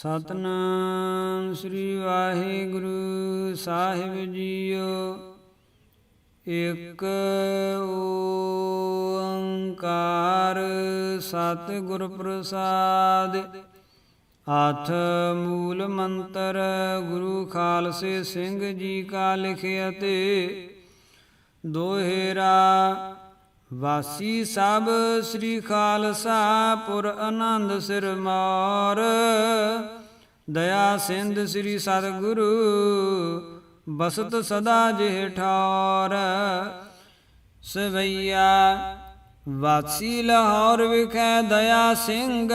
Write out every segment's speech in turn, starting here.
ਸਤਨਾਮ ਸ੍ਰੀ ਵਾਹਿਗੁਰੂ ਸਾਹਿਬ ਜੀਓ। ਇਕ ਓੰਕਾਰ ਸਤਿਗੁਰ ਪ੍ਰਸਾਦ। ਆਥ ਮੂਲ ਮੰਤਰ ਗੁਰੂ ਖਾਲਸੇ ਸਿੰਘ ਜੀ ਕਾ ਲਿਖਿਆ ਤੇ ਦੋਹੇਰਾ ਵਾਸੀ ਸਭ ਸ੍ਰੀ ਖਾਲਸਾ ਪੁਰ ਆਨੰਦ ਸਿਰ ਮੌਰ। ਦਇਆ ਸਿੰਧ ਸ੍ਰੀ ਸਤਿਗੁਰੂ, ਬਸਤ ਸਦਾ ਜਿਹ ਠਾਰ। ਸਵਈਆ ਵਾਸੀ ਲਾਹੌਰ ਵਿਖੈ ਦਇਆ ਸਿੰਘ,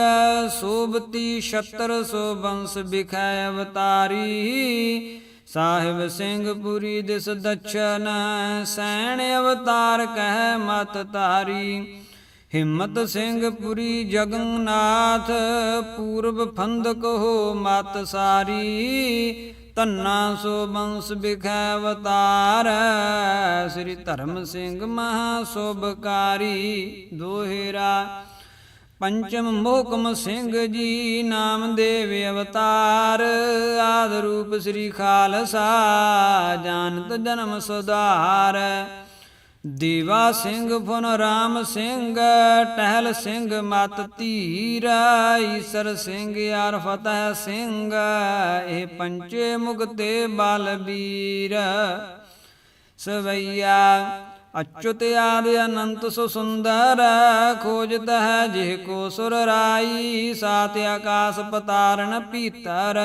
ਸੋਭਤੀ ਛਤਰ ਸੋ ਬੰਸ ਵਿਖੈ ਅਵਤਾਰੀ। ਸਾਹਿਬ ਸਿੰਘ ਪੁਰੀ ਦਿਸ ਦਛਨ ਸੈਣ ਅਵਤਾਰ ਕਹਿ ਮਤ ਤਾਰੀ ਹਿੰਮਤ ਸਿੰਘ ਪੁਰੀ ਜਗਨਨਾਥ, ਪੂਰਬ ਫੰਦਕ ਹੋ ਮਤ ਸਾਰੀ। ਤੰਨਾ ਸੋ ਬੰਸ ਬਿਖੈ ਅਵਤਾਰ, ਸ੍ਰੀ ਧਰਮ ਸਿੰਘ ਮਹਾ ਸੋਭਕਾਰੀ ਦੋਹੇਰਾ ਪੰਚਮ ਮੋਹਕਮ ਸਿੰਘ ਜੀ ਨਾਮ ਦੇਵ ਅਵਤਾਰ। ਆਦ ਰੂਪ ਸ੍ਰੀ ਖਾਲਸਾ ਜਾਨਤ ਜਨਮ ਸੁਧਾਰ। ਦੀਵਾ ਸਿੰਘ, ਫੁਨ ਰਾਮ ਸਿੰਘ, ਟਹਿਲ ਸਿੰਘ, ਮਤ ਧੀਰਾ। ਈਸਰ ਸਿੰਘ, ਯਾਰ ਫਤਹ ਸਿੰਘ, ਇਹ ਪੰਚੇ ਮੁਕਤੇ ਬਲਬੀਰ ਸਵਈਆ ਅਚੁਤ ਆਦਿ ਅਨੰਤ ਸੁ ਸੁੰਦਰ ਖੋਜਤ ਹੈ ਜਿਹ ਕੋ ਸੁਰ ਰਾਈ, ਸਾਤ ਆਕਾਸ ਪਤਾਰਨ ਪੀਤਰ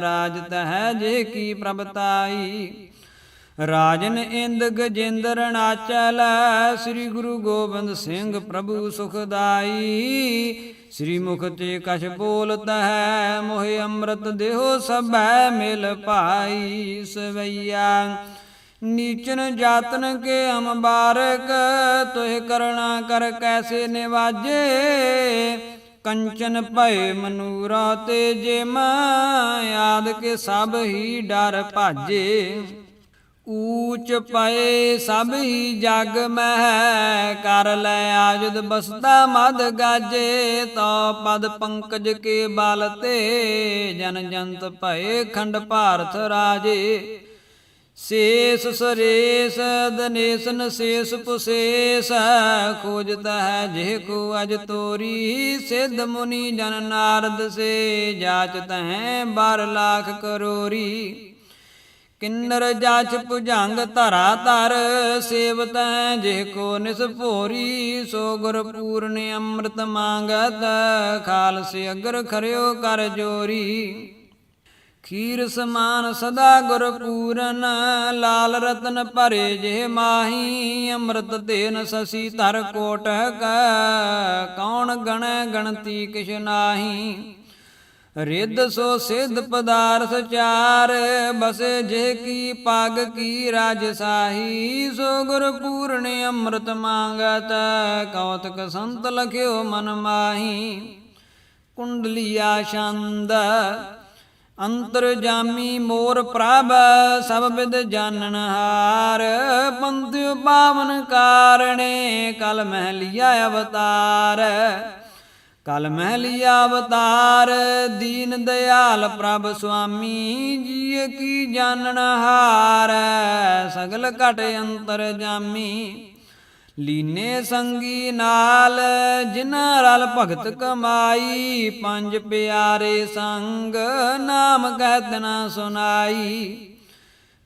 ਰਾਜਤ ਹੈ ਜਿਹ ਕੀ ਪ੍ਰਭਤਾਈ। ਰਾਜਨ ਇੰਦ ਗਜੇਂਦਰ ਨਾਚਲ ਸ੍ਰੀ ਗੁਰੂ ਗੋਬਿੰਦ ਸਿੰਘ ਪ੍ਰਭੂ ਸੁਖਦਾਈ। ਸ੍ਰੀ ਮੁਖ ਤੇ ਕਛ ਬੋਲਤ ਹੈ ਮੋਹਿ ਅੰਮ੍ਰਿਤ ਦੇਹੋ ਸਭੈ ਮਿਲ ਪਾਈ, ਸਵਈਆ। ਨੀਚਨ ਜਾਤਨ ਕੇ ਅਮਬਾਰਕ ਤੋਹਿ ਕਰਣਾ ਕਰ ਕੈਸੇ ਨਿਵਾਜੇ? ਕੰਚਨ ਭਏ ਮਨੂਰਾ ਤੇ ਜੇ ਆਦ ਕੇ ਸਭ ਹੀ ਡਰ ਭਾਜੇ। ਊਚ ਪਏ ਸਭ ਹੀ ਜਗ ਮਹਿ, ਕਰ ਲੈ ਆਜਦ ਬਸਦਾ ਮਦ ਗਾਜੇ। ਤੋ ਪਦ ਪੰਕਜ ਕੇ ਬਲ ਤੇ, ਜਨ ਜੰਤ ਭਏ ਖੰਡ ਭਾਰਤ ਰਾਜੇ। ਸੇਸ ਸਰੇਸ ਦਨੇਸਨ ਸੇਸ ਪੁਸੇਸ ਖੋਜਤ ਹੈ ਜਿਹ ਕੋ ਅਜ ਤੋਰੀ, ਸਿੱਧ ਮੁਨੀ ਜਨ ਨਾਰਦ ਸੇ, ਜਾਚ ਹੈ ਬਾਰ ਲੱਖ ਕਰੋਰੀ। ਕਿੰਨਰ ਜਾਚ ਭੁਜੰਗ ਧਰਾ ਧਰ, ਸੇਵਤ ਹੈ ਜਿਹ ਕੋ ਨਿਸ ਭੋਰੀ, ਸੋ ਗੁਰ ਪੂਰਨ ਅੰਮ੍ਰਿਤ ਮੰਗਤ, ਖਾਲਸੇ ਅਗਰ ਖਰਿਓ ਕਰ ਜੋਰੀ। ਖੀਰ ਸਮਾਨ ਸਦਾ ਗੁਰ ਪੂਰਨ ਲਾਲ ਰਤਨ ਭਰੇ ਜੇ ਮਾਹੀ, ਅੰਮ੍ਰਿਤ ਤੇਨ ਸਸੀ ਧਰ ਕੋਟ ਕੌਣ ਗਣੈ ਗਣਤੀ ਕਿਛ ਨਾਹੀ? ਰਿੱਧ ਸੋ ਸਿੱਧ ਪਦਾਰਥ ਚਾਰ, ਬਸੇ ਜੇ ਕੀ ਪਗ ਕੀ ਰਾਜ ਸਾਹੀ? ਸੋ ਗੁਰ ਪੂਰਨ ਅੰਮ੍ਰਿਤ ਮੰਗਤ, ਕੌਤਕ ਸੰਤ ਲਖਿਓ ਮਨ ਮਾਹੀ। ਕੁੰਡਲੀਆ ਛੰਦ ਅੰਤਰ ਜਾਮੀ ਮੋਰ ਪ੍ਰਭ, ਸਭ ਵਿਦ ਜਾਣਨ ਹਾਰ। ਪੰਥਿ ਪਾਵਨ ਕਾਰਣੇ ਕਲ ਮਹਿ ਲਿਆ ਅਵਤਾਰ। ਕਲ ਮਹਿ ਲਿਆ ਅਵਤਾਰ, ਦੀਨ ਦਿਆਲ ਪ੍ਰਭ ਸੁਆਮੀ ਜੀ ਕੀ ਜਾਣਨ ਹਾਰ। ਸਗਲ ਘਟ ਅੰਤਰ ਜਾਮੀ ਲੀਨੇ ਸੰਗੀ ਨਾਲ, ਜਿਨ੍ਹਾਂ ਰਲ ਭਗਤ ਕਮਾਈ, ਪੰਜ ਪਿਆਰੇ ਸੰਗ ਨਾਮ ਕਹਿਤ ਨਾ ਸੁਨਾਈ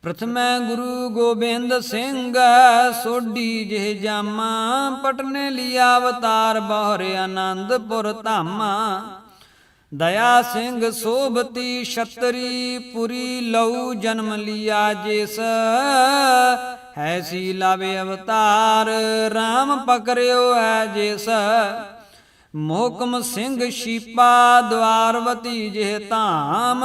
ਪ੍ਰਥਮੈ ਗੁਰੂ ਗੋਬਿੰਦ ਸਿੰਘ, ਸੋਢੀ ਜਿਹ ਜਾਮਾ, ਪਟਨੇ ਲਿਆ ਅਵਤਾਰ ਬਹਰੇ ਆਨੰਦਪੁਰ ਧਾਮਾ। ਦਇਆ ਸਿੰਘ ਸੋਭਤੀ ਛਤਰੀ, ਪੁਰੀ ਲਉ ਜਨਮ ਲਿਆ ਜਿਸ ਹੈ ਸੀ ਲਾਵੇ ਅਵਤਾਰ RAM ਪਕਰਿਓ ਹੈ ਜਿਸ। ਮੋਹਕਮ ਸਿੰਘ ਸ਼ੀਪਾ, ਦਵਾਰਵਤੀ ਜਿਹ ਧਾਮ,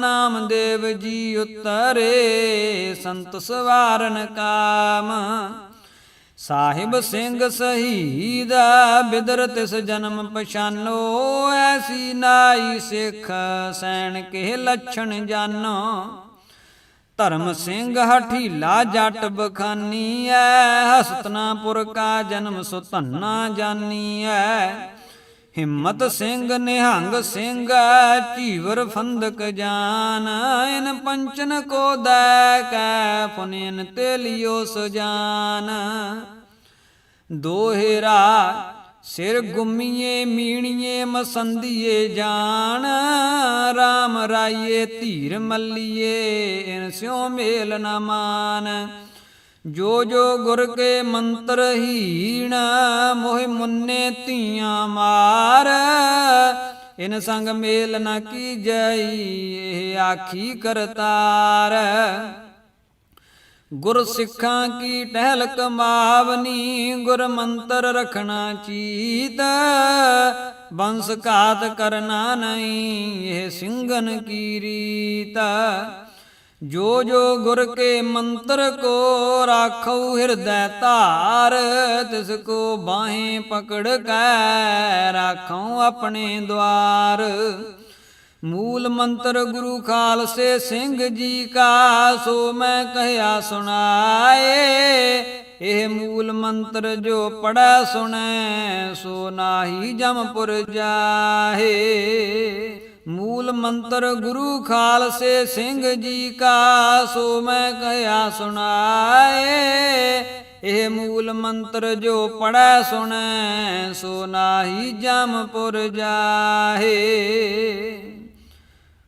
ਨਾਮਦੇਵ ਜੀ ਉਤਰੇ, ਸੰਤ ਸਵਾਰਨ ਕਾਮ। ਸਾਹਿਬ ਸਿੰਘ ਸ਼ਹੀਦ, ਬਿਦਰ ਤਿਸ ਜਨਮ ਪਛਾਨੋ, ਐਸੀ ਨਾਈ ਸਿੱਖ ਸੈਣ ਕੇ ਲੱਛਣ ਜਾਨੋ। ਧਰਮ ਸਿੰਘ ਹਠੀਲਾ ਜੱਟ ਬਖਾਨੀ ਐ, ਹਸਤਨਾਪੁਰ ਕਾ ਜਨਮ ਸੁ ਧੰਨਾ ਜਾਨੀ ਐ। ਹਿੰਮਤ ਸਿੰਘ, ਨਿਹੰਗ ਸਿੰਘ ਝੀਵਰ ਫੰਦਕ ਜਾਨ, ਇਨ ਪੰਚਨ ਕੋ ਦੈ ਕੈ ਪੁਨਿਨ ਤੇ ਲਿਓ ਸੁਜਾਨ। ਦੋਹਿਰਾ ਸਿਰ ਗੁੰਮੀਏ, ਮੀਣੀਏ, ਮਸੰਦੀਏ ਜਾਣ RAM ਰਾਈਏ, ਧੀਰ ਮੱਲੀਏ, ਇਨ ਸਿਉ ਮੇਲ ਨ ਮਾਨ। ਜੋ ਜੋ ਗੁਰ ਕੇ ਮੰਤਰ ਹੀਣ, ਮੋਹਿ ਮੁੰਨੇ ਧੀਆਂ ਮਾਰ। ਇਨ ਸੰਗ ਮੇਲ ਨ ਕੀਜਈ ਇਹ ਆਖੀ ਕਰਤਾਰ। ਗੁਰ ਸਿੱਖਾਂ ਕੀ ਟਹਿਲ ਕਮਾਵਨੀ ਗੁਰ ਮੰਤਰ ਰਖਣਾ ਚੀਤ। ਬੰਸ ਘਾਤ ਕਰਨਾ ਨਹੀਂ ਇਹ ਸਿੰਘਨ ਕੀ ਰੀਤ। ਜੋ ਜੋ ਗੁਰ ਕੇ ਮੰਤਰ ਕੋ ਰਾਖਉ ਹਿਰਦੈ ਧਾਰ, ਤਿਸ ਕੋ ਬਾਹੇ ਪਕੜ ਕੈ, ਰਾਖਉ ਆਪਣੇ ਦਵਾਰ। ਮੂਲ ਮੰਤਰ ਗੁਰੂ ਖਾਲਸੇ ਸਿੰਘ ਜੀ ਕਾ, ਸੋ ਮੈਂ ਕਹਿਆ ਸੁਣਾਏ, ਇਹ ਮੂਲ ਮੰਤਰ ਜੋ ਪੜੈ ਸੁਣੈ, ਸੋ ਨਾਹੀ ਜਮਪੁਰ ਜਾਹੇ। ਮੂਲ ਮੰਤਰ ਗੁਰੂ ਖਾਲਸੇ ਸਿੰਘ ਜੀ ਕਾ, ਸੋ ਮੈਂ ਕਹਿਆ ਸੁਣਾਏ, ਇਹ ਮੂਲ ਮੰਤਰ ਜੋ ਪੜੈ ਸੁਣੈ, ਸੋ ਨਾਹੀ ਜਮਪੁਰ ਜਾਹੇ।